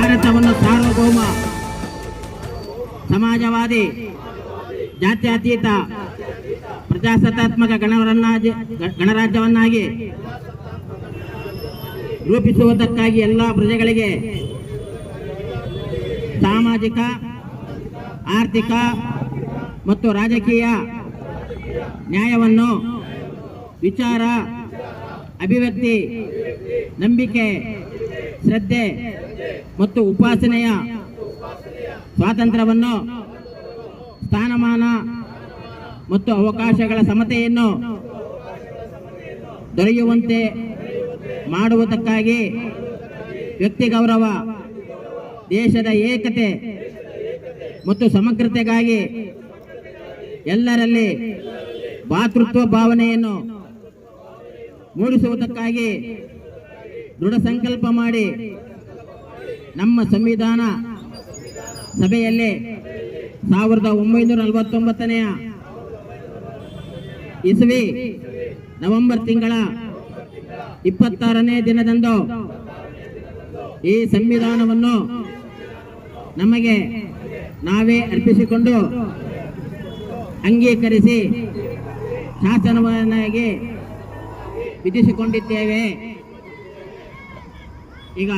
ಭಾರತವನ್ನು ಸಾರ್ವಭೌಮ, ಸಮಾಜವಾದಿ, ಜಾತ್ಯತೀತ, ಪ್ರಜಾಸತ್ತಾತ್ಮಕ ಗಣವರನ್ನ ಗಣರಾಜ್ಯವನ್ನಾಗಿ ರೂಪಿಸುವುದಕ್ಕಾಗಿ ಎಲ್ಲ ಪ್ರಜೆಗಳಿಗೆ ಸಾಮಾಜಿಕ, ಆರ್ಥಿಕ ಮತ್ತು ರಾಜಕೀಯ ನ್ಯಾಯವನ್ನು ವಿಚಾರ, ಅಭಿವ್ಯಕ್ತಿ, ನಂಬಿಕೆ, ಶ್ರದ್ಧೆ ಮತ್ತು ಉಪಾಸನೆಯ ಸ್ವಾತಂತ್ರ್ಯವನ್ನು, ಸ್ಥಾನಮಾನ ಮತ್ತು ಅವಕಾಶಗಳ ಸಮತೆಯನ್ನು ದೊರೆಯುವಂತೆ ಮಾಡುವುದಕ್ಕಾಗಿ ವ್ಯಕ್ತಿ ಗೌರವ, ದೇಶದ ಏಕತೆ ಮತ್ತು ಸಮಗ್ರತೆಗಾಗಿ ಎಲ್ಲರಲ್ಲಿ ಭಾತೃತ್ವ ಭಾವನೆಯನ್ನು ಮೂಡಿಸುವುದಕ್ಕಾಗಿ ದೃಢ ಸಂಕಲ್ಪ ಮಾಡಿ ನಮ್ಮ ಸಂವಿಧಾನ ಸಭೆಯಲ್ಲಿ ಸಾವಿರದ ಒಂಬೈನೂರ ನಲವತ್ತೊಂಬತ್ತನೆಯ ಇಸವಿ ನವೆಂಬರ್ ತಿಂಗಳ ಇಪ್ಪತ್ತಾರನೇ ದಿನದಂದು ಈ ಸಂವಿಧಾನವನ್ನು ನಮಗೆ ನಾವೇ ಅರ್ಪಿಸಿಕೊಂಡು ಅಂಗೀಕರಿಸಿ ಶಾಸನವನ್ನಾಗಿ ವಿಧಿಸಿಕೊಂಡಿದ್ದೇವೆ. ಈಗ